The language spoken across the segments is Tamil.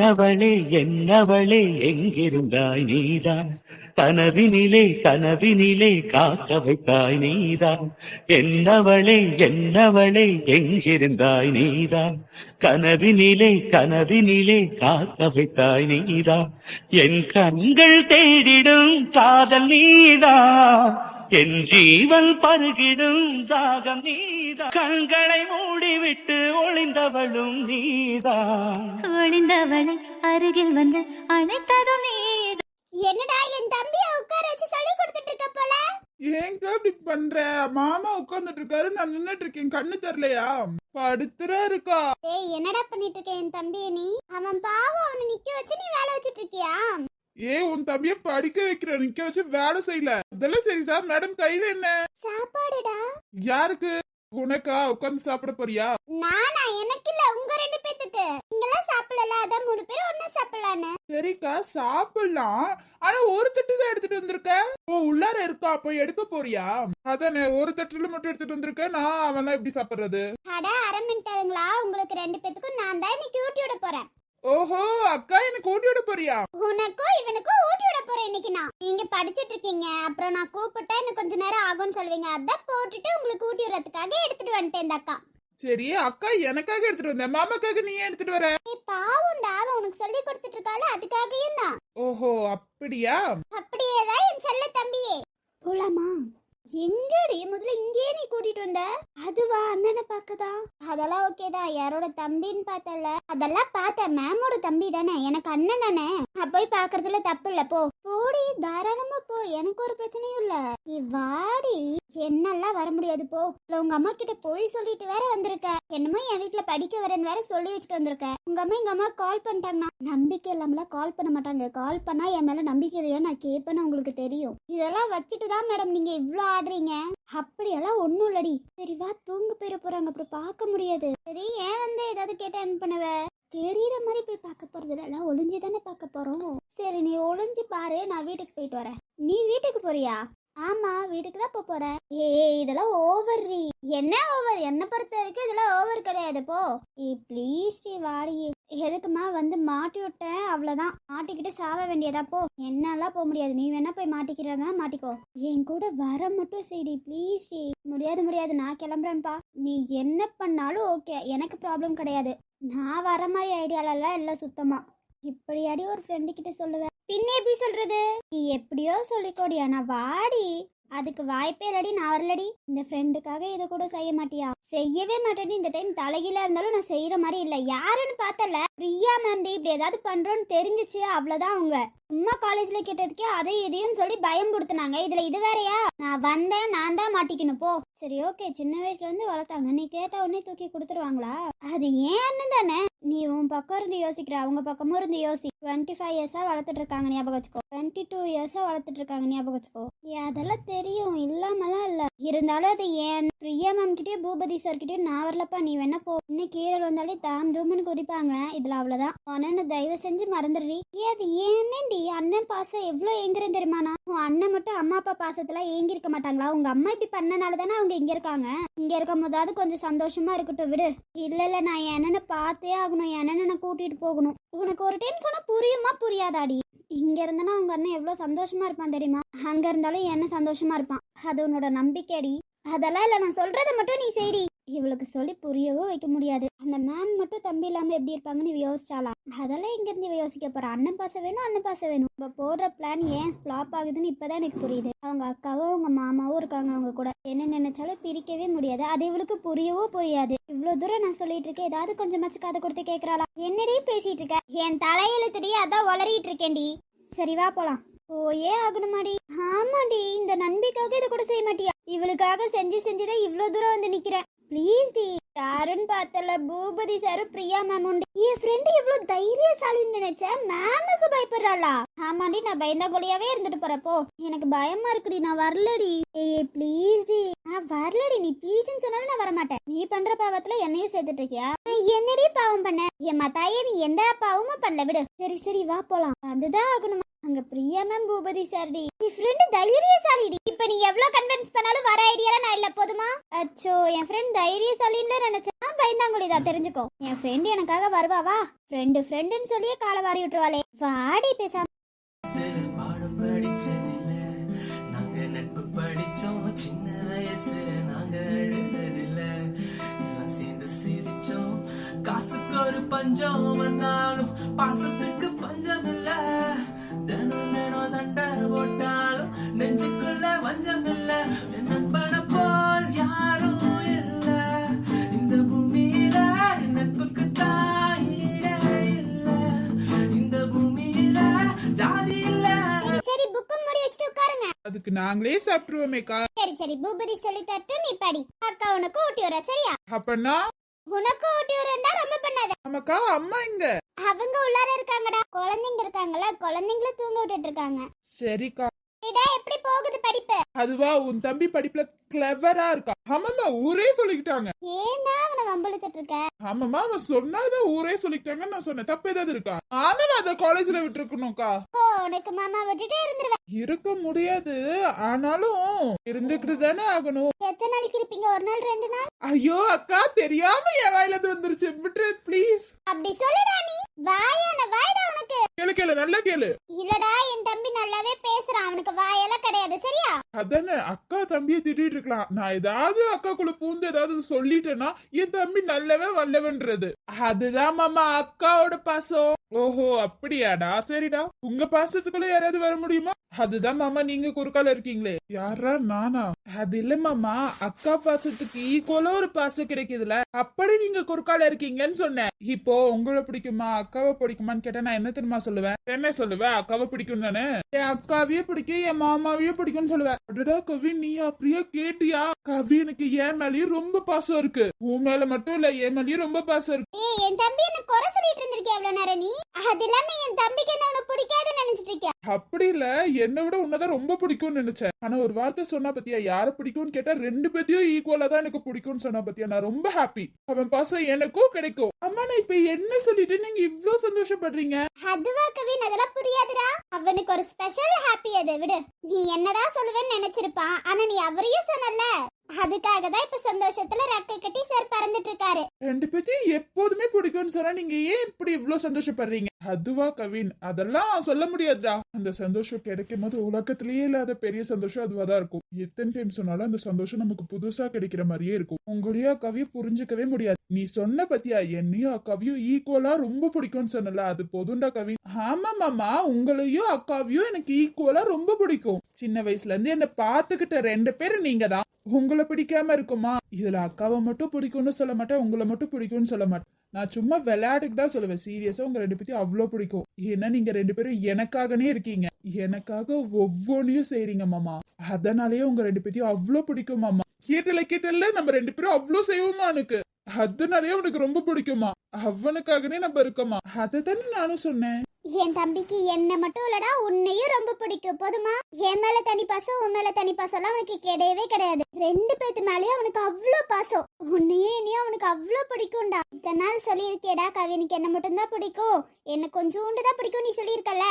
என்னவளே என்னவளே எங்கிருந்தாய் நீதான்? கனவினிலே கனவினிலே காக்க வைத்தாய் நீதான். என்னவளே என்னவளே எங்கிருந்தாய் நீதான்? கனவினிலே கனவினிலே காக்க வைத்தாய் நீதான். என் கண்கள் தேடிடும் காதல் நீதான். என் ஜீவன் பருகிடும் தாகம் நீதான் கண்களை மூடிவிட்டு ஒளிந்தவளும் நீதான் ஒளிந்தவளை அருகில் வந்து அழைத்ததும் நீ என்னடா என் தம்பிய உட்கார வச்சு சொல்லி கொடுத்துட்டு இருக்க போல? ஏங்க இப்படி பண்ற? மாமா உட்கார்ந்துட்டு இருக்காரு நான் நின்னுட்டு இருக்கேன். கண்ணு தெரியலையா? படுத்துறா இருக்கா. ஏய் என்னடா பண்ணிட்டு இருக்க என் தம்பிய நீ? அவன் பாவம் அவனை நிக்க வச்சு நீ வேலை வச்சிட்டு இருக்கியா? ஏ உன் தம்பிய படிக்க வைக்கிற நிக்க வச்சு வேலை செய்யல. இதெல்லாம் சரிதா? மேடம் கையில என்ன? சாப்பாடுடா. யாருக்கு? உனக்கா? உட்கார்ந்து சாப்பிட போறியா? நானா? எனக்கு இல்ல. உங்க ரெண்டு பேத்துக்கு. நீங்களாம் சாப்பிடல. அதான் மூணு பேரும் ஒண்ணா சாப்பிடலான்னு. சரிக்கா சாப்பிடலாம். ஆனா ஒரு தட்டு தான் எடுத்துட்டு வந்திருக்க. ஓ உள்ளார இருக்கா? அப்ப எடுக்க போறியா? அதானே ஒரு தட்டுல மட்டும் எடுத்துட்டு வந்திருக்க. நான் அவன்லாம் எப்படி சாப்பிடுறது? அட அரை மினிட்டாருங்களா உங்களுக்கு ரெண்டு பேத்துக்கும் நான் தான் இன்னைக்கு ஊட்டி விட போறேன். ஓஹோ அக்கா எனக்கு ஊட்டி விட போறியா? உனக்கும் இவனுக்கும் ஊட்டி விட போறேன் இன்னைக்கு நான். நீங்க படிச்சிட்டு இருக்கீங்க அப்புறம் நான் கூப்பிட்டா இன்னும் கொஞ்ச நேரம் ஆகும்னு சொல்லுவீங்க. அதான் போட்டுட்டு உங்களுக்கு ஊட்டி விடுறதுக்காக எடுத்துட்டு வந்துட்டேன் இந்த அக்கா. சரி அக்கா எனக்காக எடுத்துட்டு வந்தேன் மாமாக்காக நீ ஏன் எடுத்துட்டு வர? ஏய் பாவம்டா அவ உனக்கு சொல்லி கொடுத்துட்டு இருக்காள அதுக்காகவும் தான். ஓஹோ அப்படியா? அப்படியே தான் என் செல்ல தம்பியே. போலாமா? எங்கடி? முதல்ல இங்கேயே நீ கூட்டிட்டு வந்த? அதுவா? அண்ணனை பார்க்கதான் அதெல்லாம் ஓகே தான். யாரோட தம்பின்னு பார்த்தல அதெல்லாம் பார்த்தேன். மேமோட தம்பி தானே. எனக்கு அண்ணன் தானே. நான் போய் பார்க்கறதுல தப்பு இல்ல. போ. போடி. தாராளமா போ. எனக்கு ஒரு பிரச்சனையும் இல்ல. இவ்வா வாடி வர முடியாது போ. உங்க அம்மா கிட்ட போய் சொல்லிட்டு வேற வந்திருக்க. என்னமோ என் வீட்டுல படிக்க வரேன்னு வேற சொல்லி வச்சுட்டு வந்திருக்க. உங்க அம்மா எங்க அம்மா கால் பண்ணிட்டாங்கன்னா நம்பிக்கை இல்லாமலாம் கால் பண்ண மாட்டாங்க. கால் பண்ணா என் மேல நம்பிக்கை இல்லையா நான் கேட்பேன்னு உங்களுக்கு தெரியும். இதெல்லாம் வச்சுட்டு தான் மேடம் நீங்க இவ்வளோ ஆடுறீங்க. அப்படியெல்லாம் ஒண்ணும் இல்லடி. சரி வா தூங்க போயிட போறாங்க. அப்புறம் பார்க்க முடியாது. சரி ஏன் வந்து ஏதாவது கேட்டா என்ன பண்ணுவ? தெரியற மாதிரி போய் பார்க்க போறது இல்ல. ஒளிஞ்சு தானே பார்க்க போறோம். சரி நீ ஒளிஞ்சு பாரு. நான் வீட்டுக்கு போயிட்டு வரேன். நீ வீட்டுக்கு போறியா? ஆமா வீட்டுக்கு தான் போக போறேன். ஏய் இதெல்லாம் ஓவர் ரீ. என்ன ஓவர் என்ன பொறுத்த வரைக்கும் இதெல்லாம் ஓவர் கிடையாது போ. ஏய் ப்ளீஸ் ஸ்ரீ வாடி. எதுக்குமா வந்து மாட்டி விட்டேன் அவ்வளவுதான். மாட்டிக்கிட்டு சாவ வேண்டியதா போ. என்னாலாம் போக முடியாது. நீ வேணா போய் மாட்டிக்கிறதா மாட்டிக்கோ. என் கூட வர மட்டும் செய்டி ப்ளீஸ் ஸ்ரீ முடியாது முடியாது. நான் கிளம்புறேன்ப்பா. நீ என்ன பண்ணாலும் ஓகே எனக்கு ப்ராப்ளம் கிடையாது. நான் வர மாதிரி ஐடியாலெல்லாம் இல்லை சுத்தமா. இப்படியாடி ஒரு ஃப்ரெண்டு கிட்ட சொல்லுவேன். பின்ன எப்படி சொல்றது? நீ எப்படியோ சொல்லிக்கோடி ஆனா வாடி. அதுக்கு வாய்ப்பே இல்லடி நான் வரலடி. இந்த ஃப்ரெண்டுக்காக இதை கூட செய்ய மாட்டியா? செய்யவே மாட்டேன்னு இந்த டைம் தலைகீழா இருந்தாலும் நான் செய்யற மாதிரி இல்ல. யாருன்னு பார்த்தல. பிரியா மேம் இப்படி ஏதாவது பண்றோன்னு தெரிஞ்சிச்சு. அவ்வளவுதான் அவங்க. சும்மா காலேஜ்ல கேட்டதுக்கே அதை இதையும் சொல்லி பயம் கொடுத்துனாங்க. இதுல இது வேறையா? நான் வந்தேன் நான் தான் மாட்டிக்கணும். போ. சரி ஓகே சின்ன வயசுல இருந்து வளர்த்தாங்க. நீ கேட்ட உடனே தூக்கி கொடுத்துருவாங்களா? அது ஏன்னு தானே? நீ உன் பக்கம் இருந்து யோசிக்கிற. அவங்க பக்கமும் இருந்து யோசி. டுவெண்ட்டி ஃபைவ் இயர்ஸாக வளர்த்துட்டு இருக்காங்க ஞாபகம் வச்சுக்கோ. டுவெண்ட்டி டூ இயர்ஸாக வளர்த்துட்டு இருக்காங்க ஞாபகம் வச்சுக்கோ. அதெல்லாம் தெரியும். இல்லாமலாம் இல்லை. இருந்தாலும் அது ஏன் பிரியா மேம் கிட்டயும் பூபதி சார் கிட்டயும் நான் வரலப்பா. நீ வேணா போ. இன்னும் கீரல் வந்தாலே தாம் தூம்னு குதிப்பாங்க. இதில் அவ்வளோதான் உனன்னு தயவு செஞ்சு மறந்துடுறி. ஏ அது ஏன்னேண்டி அண்ணன் பாசம் எவ்வளோ ஏங்குறேன் தெரியுமாண்ணா உன் அண்ணன் மட்டும் அம்மா அப்பா பாசத்தில் ஏங்கி இருக்க மாட்டாங்களா? உங்கள் அம்மா இப்படி பண்ணனால தானே அவங்க இங்கே இருக்காங்க? இங்கே இருக்கும் போதாவது கொஞ்சம் சந்தோஷமாக இருக்கட்டும் விடு. இல்லை இல்லை நான் என்னென்ன பார்த்தே ஆகணும். என்னென்ன கூட்டிகிட்டு நான் போகணும். உனக்கு ஒரு டைம் சொன்னால் புரியுமா புரியாதாடி? இங்க இருந்தனா உங்க அண்ணன் எவ்வளவு சந்தோஷமா இருப்பான் தெரியுமா? அங்க இருந்தாலும் என்ன சந்தோஷமா இருப்பான்? அது உன்னோட நம்பிக்கைடி அதெல்லாம் இல்ல நான் சொல்றதை மட்டும் நீ செய்டி. இவளுக்கு சொல்லி புரியவும் வைக்க முடியாது. அந்த மேம் மட்டும் தம்பி இல்லாமல் எப்படி இருப்பாங்கன்னு இவ யோசிச்சாலாம் அதெல்லாம் இங்கேருந்து இவ யோசிக்க போகிறா அண்ணன் பாசம் வேணும் அண்ணன் பாசம் வேணும். இப்போ போடுற பிளான் ஏன் ஃப்ளாப் ஆகுதுன்னு இப்போ தான் எனக்கு புரியுது. அவங்க அக்காவும் அவங்க மாமாவும் இருக்காங்க அவங்க கூட. என்ன நினைச்சாலும் பிரிக்கவே முடியாது. அது இவளுக்கு புரியவோ புரியாது. இவ்வளோ தூரம் நான் சொல்லிட்டு இருக்கேன். ஏதாவது கொஞ்சமாச்சு காதை கொடுத்து கேட்குறாளா என்னடி பேசிட்டு இருக்க? என் தலையெழுத்துடி அதான் வளரிட்டு இருக்கேன்டி. சரி வா போலாம். போயே ஆகணுமாடி. ஆமாடி இந்த நன்மைக்காக இதை கூட செய்ய மாட்டியா? இவளுக்காக செஞ்சு செஞ்சுதான் இவ்வளோ தூரம் வந்து நிற்கிறேன் ப்ளீஸ் டி யாருன்னு பார்த்தல பூபதி சாரும் பிரியா மேம் உண்டு. என் ஃப்ரெண்டு இவ்வளோ தைரியசாலின்னு நினைச்சேன் மேமுக்கு பயப்படுறாளா? ஆமாடி நான் பயந்த கொலையாவே இருந்துட்டு போறப்போ எனக்கு பயமா இருக்குடி நான் வரலடி. ஏய் ப்ளீஸ் டி நான் வரலடி நீ ப்ளீஸ்னு சொன்னாலும் நான் வரமாட்டேன். நீ பண்ற பாவத்துல என்னையும் சேர்த்துட்டு இருக்கியா என்னடி பாவம் பண்ண? என் மத்தாயே நீ எந்த பாவமும் பண்ணல விடு. சரி சரி வா போலாம். அதுதான் ஆகணுமா? அங்க பிரியா மேம் பூபதி சார்டி நீ ஃப்ரெண்டு தைரியசாலிடி இப்ப நீ எவ்வளவு கன்வின்ஸ் பண்ணாலும் வர ஐடியால நான் இல்ல போதுமா? அச்சோ என் ஃப்ரெண்ட் தைரியசாலின்னு நினைச்சா பயந்தாங்குழிதா தெரிஞ்சுக்கோ. என் ஃப்ரெண்ட் எனக்காக வருவா வா. ஃப்ரெண்டு ஃப்ரெண்டுன்னு சொல்லியே காலை வாரி விட்டுருவாளே. வாடி பேசாம. காசுக்கு ஒரு பஞ்சம் வந்தாலும் பாசத்துக்கு பஞ்சம் அதுக்கு நாங்களே சாப்பிட்டுருவோமேக்கா சரி சரி பூபதி சொல்லி தட்டு நீ படி. அக்கா உனக்கு ஊட்டி வர சரியா? அப்பன்னா? உனக்கு ஊட்டி வரேன்டா ரொம்ப பண்ணாத. நமக்கா அம்மா எங்க அவங்க உள்ளார இருக்காங்கடா. குழந்தைங்க இருக்காங்கல்ல குழந்தைங்கள தூங்க விட்டுட்டு இருக்காங்க. சரிக்கா. இதா எப்படி போகுது படிப்பு? அதுவா உன் தம்பி படிப்புல கிளவரா இருக்கா? ஆமாமா ஊரே சொல்லிக்கிட்டாங்க. ஏன்டா அவனை வம்பளுத்துட்டு இருக்க? ஆமாமா அவன் சொன்னாதான் ஊரே சொல்லிக்கிட்டாங்கன்னு நான் சொன்னேன். தப்பு ஏதாவது இருக்கா? ஆமாமா அத காலேஜ்ல விட்டுருக்கணும்க்கா. உனக்கு மாமா விட்டுட்டே இருந்துருவேன் இருக்க முடியாது. ஆனாலும் இருந்துகிட்டு தானே ஆகணும். எத்தனை நாளைக்கு இருப்பீங்க? ஒரு நாள் ரெண்டு நாள்? ஐயோ அக்கா தெரியாம என் வாயில இருந்து வந்துருச்சு. விட்டுரு ப்ளீஸ் அப்படி சொல்லுடா நீ. வாயான வாய்டா உனக்கு. கேளு கேளு நல்லா கேளு. இல்லடா என் தம்பி நல்லாவே பேசுறான். அவனுக்கு வாயெல்லாம் கிடையாது சரியா? அதானே அக்கா தம்பியை திட்டிட்டு இருக்கலாம். நான் ஏதாவது அக்காக்குள்ள பூந்து ஏதாவது சொல்லிட்டேன்னா என் தம்பி நல்லவன் வல்லவன்றது. அதுதான் மாமா அக்காவோட பாசம். ஓஹோ அப்படியாடா? சரிடா. உங்க பாசத்துக்குள்ள யாராவது வர முடியுமா? அதுதான் மாமா நீங்க குறுக்கால இருக்கீங்களே. யாரா நானா? அது இல்ல மாமா அக்கா பாசத்துக்கு ஈக்குவலா ஒரு பாசம் கிடைக்குதுல. அப்படி நீங்க குறுக்கால இருக்கீங்கன்னு சொன்னேன். இப்போ உங்களை பிடிக்குமா அக்காவை பிடிக்குமான்னு கேட்டா நான் என்ன தெரியுமா சொல்லுவேன்? என்ன சொல்லுவேன் அக்காவை பிடிக்கும் தானே? என் அக்காவையே பிடிக்கும் என் மாமாவையே பிடிக்கும்னு சொல்லுவேன் அடடா கவி நீ அப்படியே கேட்டியா? கவி எனக்கு என் மேலயும் ரொம்ப பாசம் இருக்கு. உன் மேல மட்டும் இல்ல என் மேலயும் ரொம்ப பாசம் இருக்கு. என் தம்பி என்ன குறை நேரம் நீ? அது இல்லாம என் தம்பிக்கு என்ன உனக்கு பிடிக்காதுன்னு நினைச்சிட்டு இருக்கியா? அப்படி இல்ல. என்னை விட உன்னதான் ரொம்ப பிடிக்கும்னு நினைச்சேன். ஆனா ஒரு வார்த்தை சொன்னா பத்தியா யார பிடிக்கும்னு கேட்டா ரெண்டு பேத்தையும் ஈக்குவலா தான் எனக்கு பிடிக்கும்னு சொன்னா பத்தியா நான் ரொம்ப ஹாப்பி அவன் பாசம் எனக்கும் கிடைக்கும். அம்மா நான் இப்ப என்ன சொல்லிட்டு நீங்க இவ்ளோ சந்தோஷப்படுறீங்க? அதுவா கவின் அதெல்லாம் புரியாதுடா. அவனுக்கு ஒரு ஸ்பெஷல் ஹாப்பி அது விடு. நீ என்னதான் சொல்லுவேன்னு நினைச்சிருப்பான் ஆனா நீ அவரையும் சொன்னல அதுக்காக தான் இப்ப சந்தோஷத்துல ரெக்க கட்டி சார் பறந்துட்டு இருக்காரு ரெண்டு பேத்தையும் எப்போதுமே பிடிக்கும்னு சொன்னா நீங்க ஏன் இப்படி இவ்வளவு சந்தோஷப்படுறீங்க? அதுவா கவின் அதெல்லாம் சொல்ல முடியாதுடா. அந்த சந்தோஷம் கிடைக்கும் போது உலகத்திலேயே இல்லாத பெரிய சந்தோஷம் அதுவா தான் இருக்கும். எத்தனை டைம் சொன்னாலும் அந்த சந்தோஷம் நமக்கு புதுசா கிடைக்கிற மாதிரியே இருக்கும். உங்களையும் அக்காவையும் புரிஞ்சுக்கவே முடியாது. நீ சொன்ன பத்தியா? என்னையும் அக்காவையும் ஈக்குவலா ரொம்ப பிடிக்கும்னு சொன்னல. அது போதும்டா கவின். ஆமா மாமா உங்களையும் அக்காவையும் எனக்கு ஈக்குவலா ரொம்ப பிடிக்கும். சின்ன வயசுல இருந்து என்ன பாத்துக்கிட்ட ரெண்டு பேரும் நீங்க தான். உங்களை பிடிக்காம இருக்குமா? இதுல அக்காவை மட்டும் பிடிக்கும்னு சொல்ல மாட்டேன் உங்களை மட்டும் பிடிக்கும்னு சொல்ல மாட்டேன். நான் சும்மா விளையாட்டுக்கு தான் சொல்லுவேன். சீரியஸா உங்க ரெண்டு பேத்தையும் அவ்வளோ பிடிக்கும். ஏன்னா நீங்க ரெண்டு பேரும் எனக்காகனே இருக்கீங்க. எனக்காக ஒவ்வொன்றையும் செய்றீங்க மாமா. அதனாலயே உங்க ரெண்டு பேத்தையும் அவ்வளோ பிடிக்கும் மாமா. கேட்டல கேட்டல நம்ம ரெண்டு பேரும் அவ்வளோ செய்வோமா எனக்கு அதனாலயே உனக்கு ரொம்ப பிடிக்குமா? அவனுக்காகனே நம்ம இருக்கோமா? அதை தானே நானும் சொன்னேன். என் தம்பிக்கு என்ன மட்டும் இல்லடா உன்னையும் ரொம்ப பிடிக்கும். போதுமா? என் மேல தனி பாசம் உன் மேல தனி பாசம் எல்லாம் அவனுக்கு கிடையவே கிடையாது. ரெண்டு பேத்து மேலயும் அவனுக்கு அவ்வளோ பாசம். உன்னையும் என்னையும் அவனுக்கு அவ்வளோ பிடிக்கும்டா. இத்தனை நாள் சொல்லியிருக்கேடா கவினுக்கு என்ன மட்டும்தான் பிடிக்கும். என்ன கொஞ்சோண்டு தான் பிடிக்கும் நீ சொல்லியிருக்கல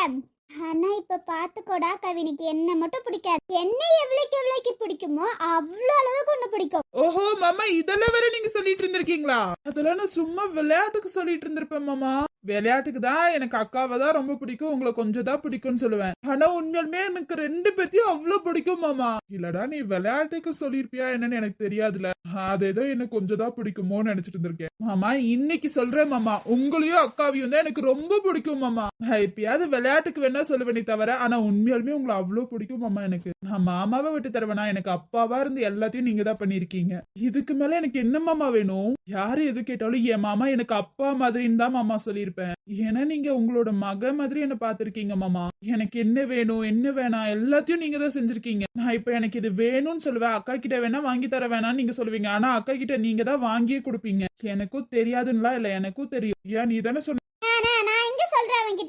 ஆனா இப்ப பாத்துக்கோடா கவினுக்கு என்ன மட்டும் பிடிக்காது. என்ன எவ்வளவுக்கு எவ்வளவுக்கு பிடிக்குமோ அவ்வளோ அளவுக்கு ஒண்ணு பிடிக்கும். ஓஹோ மாமா இதெல்லாம் வேற நீங்க சொல்லிட்டு இருந்திருக்கீங்களா? அதெல்லாம் நான் சும்மா விளையாட்டுக்கு சொல்லிட்டு இருந்திருப்பேன் மாமா. விளையாட்டுக்கு தான் எனக்கு அக்காவை தான் ரொம்ப பிடிக்கும் உங்களை கொஞ்சம் தான் பிடிக்கும்னு சொல்லுவேன். ஆனா உண்மையாலுமே எனக்கு ரெண்டு பேத்தையும் அவ்வளவு பிடிக்கும் மாமா. இல்லடா நீ விளையாட்டுக்கு சொல்லிருப்பியா என்னன்னு எனக்கு தெரியாதுல அது ஏதோ எனக்கு கொஞ்சம் தான் பிடிக்குமோன்னு நினைச்சிட்டு இருந்திருக்கேன். மாமா இன்னைக்கு சொல்றேன் மாமா. உங்களையும் அக்காவையும் தான் எனக்கு ரொம்ப பிடிக்கும் மாமா. நான் எப்பயாவது விளையாட்டுக்கு வேணா சொல்லுவேனே தவிர ஆனா உண்மையாலுமே உங்களை அவ்வளவு பிடிக்கும் மாமா எனக்கு. நான் மாமாவை விட்டு தருவேனா? எனக்கு அப்பாவா இருந்து எல்லாத்தையும் நீங்க தான் பண்ணிருக்கீங்க இதுக்கு மேல எனக்கு என்ன மாமா வேணும்? யாரு எது கேட்டாலும் என் மாமா எனக்கு அப்பா மாதிரின்னு தான் மாமா சொல்லியிருப்பேன். ஏன்னா நீங்க உங்களோட மக மாதிரி என்ன பாத்திருக்கீங்க மாமா. எனக்கு என்ன வேணும் என்ன வேணாம் எல்லாத்தையும் நீங்க தான் செஞ்சிருக்கீங்க. நான் இப்ப எனக்கு இது வேணும்னு சொல்லுவேன். அக்கா கிட்ட வேணா வாங்கி தர வேணாம்னு நீங்க சொல்லுவீங்க. ஆனா அக்கா கிட்ட நீங்க தான் வாங்கியே கொடுப்பீங்க. எனக்கும் தெரியாதுன்னா இல்ல எனக்கும் தெரியும். ஏன் நீ தானே சொன்ன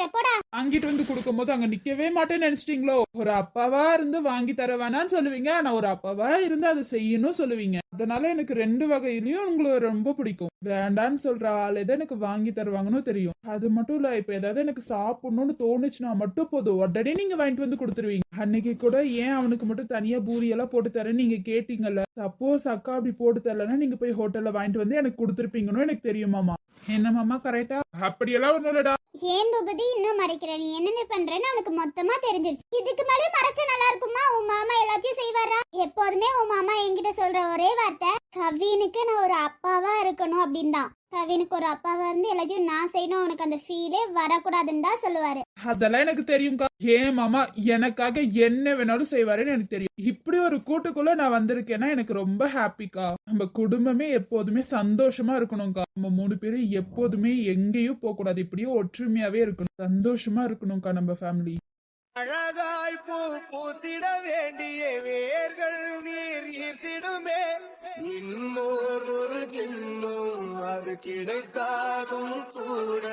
கிட்ட போடா. வாங்கிட்டு வந்து கொடுக்கும்போது அங்க நிக்கவே மாட்டேன்னு நினைச்சிட்டீங்களோ? ஒரு அப்பாவா இருந்து வாங்கி தர வேணாம்னு சொல்லுவீங்க. ஆனா ஒரு அப்பாவா இருந்து அதை செய்யணும் சொல்லுவீங்க. அதனால எனக்கு ரெண்டு வகையிலயும் உங்களை ரொம்ப பிடிக்கும். வேண்டான்னு சொல்ற ஆள் எதை எனக்கு வாங்கி தருவாங்கன்னு தெரியும். அது மட்டும் இல்ல இப்ப ஏதாவது எனக்கு சாப்பிடணும்னு தோணுச்சுன்னா மட்டும் போதும். உடனே நீங்க வாங்கிட்டு வந்து கொடுத்துருவீங்க. அன்னைக்கு கூட ஏன் அவனுக்கு மட்டும் தனியா பூரி எல்லாம் போட்டு தரேன்னு நீங்க கேட்டீங்கல்ல? சப்போஸ் அக்கா அப்படி போட்டு தரலன்னா நீங்க போய் ஹோட்டல்ல வாங்கிட்டு வந்து எனக்கு கொடுத்துருப்பீங்கன்னு எனக்கு தெரியுமாமா என்ன மாமா கரெக்டா அப்படியெல்லாம் ஒண்ணும் இல்லடா. ஏன் பூபதி இன்னும் மறைக்கிற? நீ என்னென்ன பண்றேன்னு அவனுக்கு மொத்தமா தெரிஞ்சிருச்சு. இதுக்கு மேலே மறைச்சா நல்லா இருக்குமா? உன் மாமா எல்லாத்தையும் செய்வாரா? எப்போதுமே உன் மாமா என்கிட்ட சொல்ற ஒரே வார்த்தை கவினுக்கு நான் ஒரு அப்பாவா இருக்கணும் அப்படின்னு தான் கவினுக்கு ஒரு அப்பாவா இருந்து எல்லாத்தையும் நான் செய்யணும் அவனுக்கு அந்த ஃபீலே வரக்கூடாதுன்னு தான் சொல்லுவாரு. அதெல்லாம் எனக்கு தெரியும்க்கா. ஏன் மாமா எனக்காக என்ன வேணாலும் செய்வாருன்னு எனக்கு தெரியும். இப்படி ஒரு கூட்டுக்குள்ள நான் வந்திருக்கேன்னா எனக்கு ரொம்ப ஹாப்பிக்கா நம்ம குடும்பமே எப்போதுமே சந்தோஷமா இருக்கணும்க்கா. நம்ம மூணு பேரும் எப்போதுமே எங்கேயும் போக கூடாது இப்படியே ஒற்றுமையாவே இருக்கணும். சந்தோஷமா இருக்கணும்க்கா நம்ம ஃபேமிலி அழகாய் பூ பூத்திட வேண்டிய வேர்கள் நீர் ஈர்த்திடுமே. இன்னொரு சின்னம் அது கிடைத்தாலும் கூட.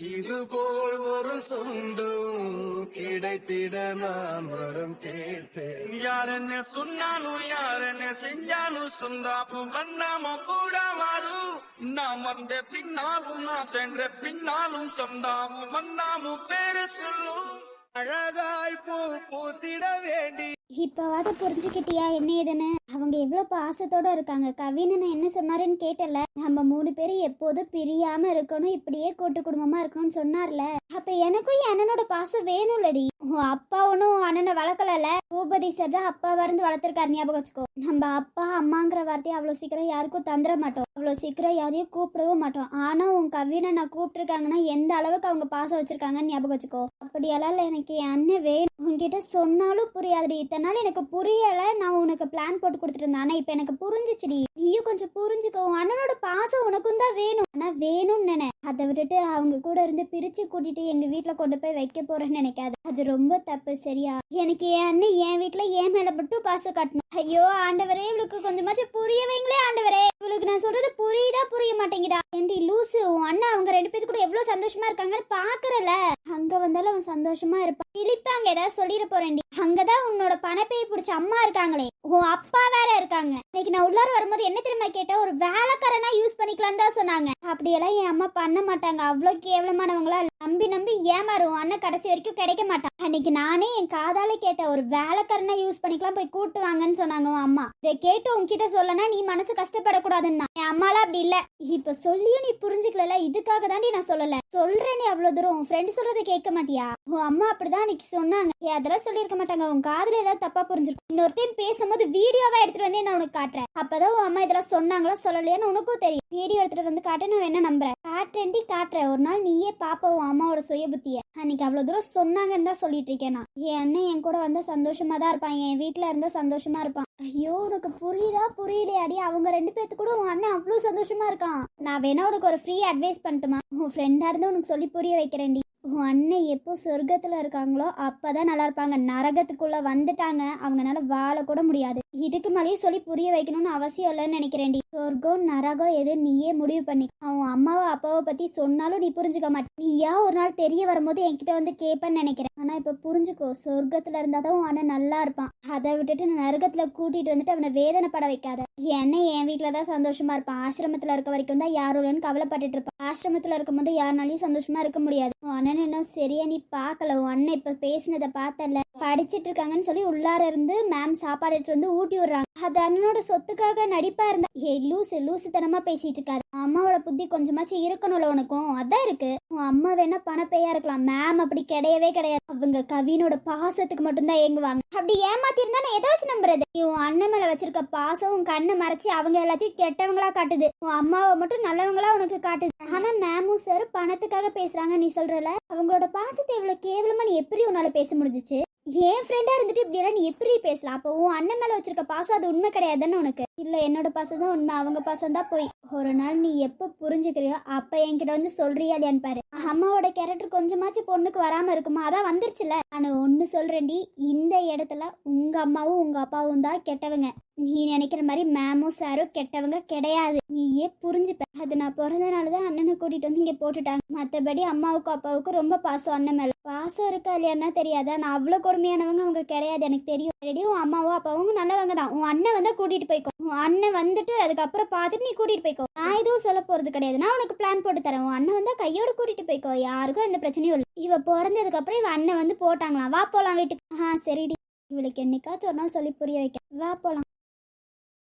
இதுபோல் ஒரு சொந்தம் கிடைத்திட நான் வரம் கேட்டேன் யார் என்ன சொன்னாலும் யார் என்ன செஞ்சாலும் சொந்தாப்பும் பண்ணாம கூட வரும். நாம் வந்த பின்னாலும் நான் சென்ற பின்னாலும் சொந்தாமும் வந்தாமும் பேரு சொல்லும். அழகாய் பூ பூத்திட வேண்டி இப்பவாவது புரிஞ்சுக்கிட்டியா? என்ன ஏதுன்னு? அவங்க எவ்வளோ பாசத்தோட இருக்காங்க. கவின்னு நான் என்ன சொன்னாருன்னு கேட்டல நம்ம மூணு பேரும் எப்போதும் பிரியாம இருக்கணும் இப்படியே கூட்டு குடும்பமா இருக்கணும்னு சொன்னார்ல. அப்ப எனக்கும் என் அண்ணனோட பாசம் வேணும்லடி. உன் அப்பா ஒன்றும் அண்ணனை வளர்க்கலல்ல? பூபதி சார் தான் அப்பா இருந்து வளர்த்துருக்காரு ஞாபகம் வச்சுக்கோ. நம்ம அப்பா அம்மாங்கிற வார்த்தையை அவ்வளோ சீக்கிரம் யாருக்கும் தந்துட மாட்டோம். அவ்வளோ சீக்கிரம் யாரையும் கூப்பிடவும் மாட்டோம். ஆனால் உன் கவினை நான் கூப்பிட்டுருக்காங்கன்னா எந்த அளவுக்கு அவங்க பாசம் வச்சுருக்காங்கன்னு ஞாபகம் வச்சுக்கோ. அப்படியெல்லாம் இல்லை எனக்கு என் அண்ணன் வேணும். உங்ககிட்ட சொன்னாலும் புரியாதுடி. இத்தனை நாள் எனக்கு புரியலை. நான் உனக்கு பிளான் போட்டு கொடுத்துட்டு இருந்தேன் இப்போ எனக்கு புரிஞ்சிச்சுடி நீயும் கொஞ்சம் புரிஞ்சுக்கோ. உன் அண்ணனோட பாசம் உனக்கும் தான் வேணும். ஆனால் வேணும்னு நினை. அதை விட்டுட்டு அவங்க கூட இருந்து பிரித்து கூட்டிகிட்டு எங்கள் வீட்டில் கொண்டு போய் வைக்க போகிறேன்னு நினைக்காது. அது ரொம்ப தப்பு சரியா? எனக்கு என் அண்ணன் என் வீட்ல என் மேல மட்டும் பாசம் காட்டணும். ஐயோ ஆண்டவரே இவளுக்கு கொஞ்சமாச்சும் புரிய வைங்களே ஆண்டவரே. இவளுக்கு நான் சொல்றது புரியுதா புரிய மாட்டேங்குதா? ஏண்டி லூசு உன் அண்ணன் அவங்க ரெண்டு பேத்து கூட எவ்வளவு சந்தோஷமா இருக்காங்கன்னு பாக்குறல. அங்க வந்தாலும் அவன் சந்தோஷமா இருப்பான். இழிப்பா அங்க ஏதாவது சொல்லிட போறேன்டி. அங்கதான் உன்னோட பணப்பையை பிடிச்ச அம்மா இருக்காங்களே. உன் அப்பா வேற இருக்காங்க. இன்னைக்கு நான் உள்ளார வரும்போது என்ன தெரியுமா கேட்டா ஒரு வேலைக்காரனா யூஸ் பண்ணிக்கலாம்னு தான் சொன்னாங்க. அப்படியெல்லாம் என் அம்மா பண்ண மாட்டாங்க. அவ்வளோ கேவலமானவங்களா நம்பி நம்பி ஏமாறும். அண்ணன் கடைசி வரைக்கும் கிடைக்க மாட்டான். அன்னைக்கு நானே என் காதால கேட்டேன் ஒரு வேலைக்காரனா யூஸ் பண்ணிக்கலாம் போய் கூட்டு வாங்கன்னு சொன்னாங்க உன் அம்மா. இதை கேட்டு உன்கிட்ட சொல்லனா நீ மனசு கஷ்டப்படக்கூடாதுன்னா. என் அம்மாலாம் அப்படி இல்ல. இப்ப சொல்லியும் நீ புரிஞ்சுக்கல இதுக்காக தாண்டி நான் சொல்லல. சொல்றேன் நீ அவ்வளவு தூரம். உன் ஃப்ரெண்ட் சொல்றதை கேட்க மாட்டியா? உன் அம்மா அப்படிதான் அன்னைக்கு சொன்னாங்க. ஏ அதெல்லாம் சொல்லியிருக்க மாட்டாங்க. உன் காதுல ஏதாவது தப்பா புரிஞ்சிருக்கும். இன்னொரு டைம் பேசும்போது வீடியோவா எடுத்துட்டு வந்தே நான் உனக்கு காட்டுறேன். அப்பதான் உன் அம்மா இதெல்லாம் சொன்னாங்களா சொல்லலையான்னு உனக்கும் தெரியும். வீடியோ எடுத்துட்டு வந்து காட்ட நான் என்ன நம்புறேன். காட்டேண்டி காட்டுறேன். ஒரு நாள் நீயே பாப்ப உன் அம்மாவோட சுய புத்திய. அன்னைக்கு அவ்வளவு தூரம் சொன்னாங்கன்னு தான் சொல்லிட்டு இருக்கேன் நான். என் அண்ணன் என் கூட வந்து சந்தோஷமா தான் இருப்பான். என் வீட்டுல இருந்தா சந்தோஷமா இருப்பான். ஐயோ உனக்கு புரியுதா? புரியலையாடி அவங்க ரெண்டு பேத்து கூட உன் அண்ணன் அவ்வளவு சந்தோஷமா இருக்கான். நான் வேணா உனக்கு ஒரு ஃப்ரீ அட்வைஸ் பண்ணட்டுமா? உன் ஃப்ரெண்டா இருந்து உனக்கு சொல்லி புரிய வைக்கிறேன்டி. உன் அண்ணன் எப்போ சொர்க்கத்தில் இருக்காங்களோ அப்போ தான் நல்லா இருப்பாங்க. நரகத்துக்குள்ளே வந்துட்டாங்க. அவங்கனால வாழ கூட முடியாது. இதுக்கு மேலேயும் சொல்லி புரிய வைக்கணும்னு அவசியம் இல்லைன்னு நினைக்கிறேன்டி சொர்க்கம் நரகம் எது நீயே முடிவு பண்ணி. அவன் அம்மாவை அப்பாவை பற்றி சொன்னாலும் நீ புரிஞ்சுக்க மாட்டேன் நீ ஏன் ஒரு நாள் தெரிய வரும்போது என்கிட்ட வந்து கேட்பேன்னு நினைக்கிறேன். ஆனால் இப்போ புரிஞ்சுக்கோ சொர்க்கத்தில் இருந்தால் தான் உன் அண்ணன் நல்லா இருப்பான். அதை விட்டுட்டு நரகத்தில் கூட்டிகிட்டு வந்துட்டு அவனை வேதனை பட வைக்காத. என் என் வீட்டில் தான் சந்தோஷமா இருப்பான். ஆசிரமத்தில் இருக்க வரைக்கும் தான் யாரும் இல்லைன்னு கவலைப்பட்டுட்டு இருப்பான். ஆசிரமத்தில் இருக்கும்போது யாருனாலையும் சந்தோஷமா இருக்க முடியாது. உன் அண்ணன் இன்னும் சரியா நீ பார்க்கல. உன் அண்ணன் இப்போ பேசினதை பார்த்தல படிச்சுட்டு இருக்காங்கன்னு சொல்லி உள்ளார இருந்து மேம் சாப்பாடு எடுத்துட்டு வந்து ஊட்டி விடுறாங்க. அது அண்ணனோட சொத்துக்காக நடிப்பா இருந்தா ஏ லூசு லூசுத்தனமா பேசிட்டு இருக்காரு அம்மாவோட புத்தி கொஞ்சமாச்சும் இருக்கணும்ல உனக்கும். அதான் இருக்கு. உன் அம்மா வேணா பணப்பையா இருக்கலாம். மேம் அப்படி கிடையவே கிடையாது. அவங்க கவினோட பாசத்துக்கு மட்டும்தான் ஏங்குவாங்க. அப்படி ஏமாத்தி இருந்தா நான் ஏதாச்சும் நம்புறது? உன் அண்ணன் மேல வச்சிருக்க பாசம் உன் கண்ணை மறைச்சு அவங்க எல்லாத்தையும் கெட்டவங்களா காட்டுது. உன் அம்மாவை மட்டும் நல்லவங்களா உனக்கு காட்டுது. ஆனால் மேமும் சார் பணத்துக்காக பேசுகிறாங்க நீ சொல்கிறல அவங்களோட பாசத்தை இவ்வளோ கேவலமாக நீ எப்படி உன்னால் பேச முடிஞ்சுச்சு? என் ஃப்ரெண்டாக இருந்துட்டு இப்படியெல்லாம் நீ எப்படி பேசலாம்? அப்போ உன் அண்ணன் மேலே வச்சிருக்க பாசம் அது உண்மை கிடையாதுன்னு உனக்கு. இல்லை என்னோட பாசம் தான் உண்மை அவங்க பாசம் தான் போய். ஒரு நாள் நீ எப்போ புரிஞ்சுக்கிறியோ அப்போ என்கிட்ட வந்து சொல்கிறியா இல்லையான்னு பாரு. அம்மாவோட கேரக்டர் கொஞ்சமாச்சும் பொண்ணுக்கு வராமல் இருக்குமா? அதான் வந்துருச்சுல. நான் ஒன்று சொல்கிறேன்டி இந்த இடத்துல உங்கள் அம்மாவும் உங்கள் அப்பாவும் தான் கெட்டவங்க. நீ நினைக்கிற மாதிரி மேமும் சாரும் கெட்டவங்க கிடையாது. நீயே புரிஞ்சுப்ப. அது நான் பிறந்தனால தான் அண்ணனை கூட்டிகிட்டு வந்து இங்கே போட்டுட்டாங்க. மற்றபடி அம்மாவுக்கும் அப்பாவுக்கும் ரொம்ப பாசம் அண்ணன் மேலே. பாசம் இருக்கா இல்லையான்னா தெரியாதா. நான் அவ்வளோ கொடுமையானவங்க அவங்க கிடையாது எனக்கு தெரியும். ரெடி உன் அம்மாவும் அப்பாவும் நல்லவங்க தான். உன் அண்ணன் வந்தால் கூட்டிகிட்டு போய்க்கோ. உன் அண்ணன் வந்துட்டு அதுக்கப்புறம் பார்த்துட்டு நீ கூட்டிகிட்டு போய்க்கோ. நான் எதுவும் சொல்ல போகிறது கிடையாது. நான் உனக்கு பிளான் போட்டு தரேன். உன் அண்ணன் வந்தால் கையோட கூட்டிகிட்டு போய்க்கோ. யாருக்கும் எந்த பிரச்சனையும் இல்லை. இவ பிறந்ததுக்கப்புறம் இவன் அண்ணன் வந்து போட்டாங்களாம். வா போகலாம் வீட்டுக்கு. ஆ சரிடி. இவளுக்கு என்னைக்காச்சும் ஒரு நாள் சொல்லி புரிய வைக்க. வா போகலாம்